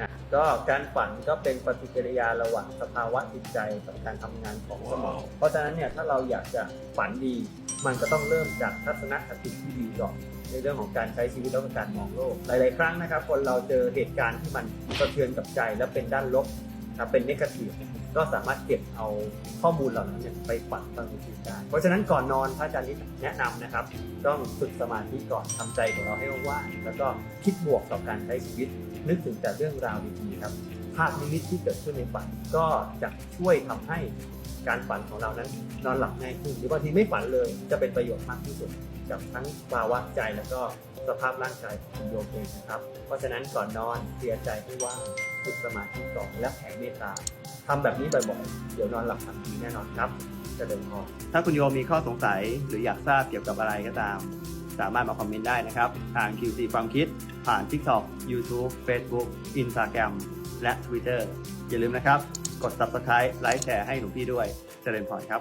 นะก็การฝันก็เป็นปฏิกิริยาระหว่างสภาวะจิตใจกับการทำงานของสมอง เพราะฉะนั้นเนี่ยถ้าเราอยากจะฝันดี มันก็ต้องเริ่มจากทัศนคติที่ดีก่อนในเรื่องของการใช้ชีวิตแล้วก็การมองโลก หลาย ๆ ครั้งนะครับ คนเราเจอเหตุการณ์ที่มันสะเทือนกับใจและเป็นด้านลบ นะเป็นนกาทีฟก็สามารถเก็บเอาข้อมูลเหล่านั้นไปฝันตอนกลางคืนได้ เพราะฉะนั้นก่อนนอนพระอาจารย์นิดแนะนำนะครับ ต้องฝึกสมาธิก่อนทำใจของเราให้ว่างแล้วก็คิดบวกต่อการใช้ชีวิต นึกถึงแต่เรื่องราวดีๆครับ ภาพนิมิตที่เกิดขึ้นในฝันก็จะช่วยทำให้การฝันของเรานั้นนอนหลับง่ายขึ้นหรือบางทีไม่ฝันเลยจะเป็นประโยชน์มากที่สุด กับทั้งภาวะใจแล้วก็สภาพร่างกายของคุณโยมเองนะครับ เพราะฉะนั้นก่อนนอนเคลียร์ใจให้ว่างฝึกสมาธิก่อนและแผ่เมตตาทำแบบนี้บ่อยๆเดี๋ยวนอนหลับทันทีแน่นอนครับเจะเดินพอถ้าคุณโยมมีข้อสงสัยหรืออยากทราบเกี่ยวกับอะไรก็ตาม สามารถมาคอมเมนต์ได้นะครับ ทาง QC ความคิด ผ่าน TikTok YouTube Facebook Instagram และ Twitter อย่าลืมนะครับ กด Subscribe ไลค์แชร์ให้หลวงพี่ด้วยเจริญพรครับ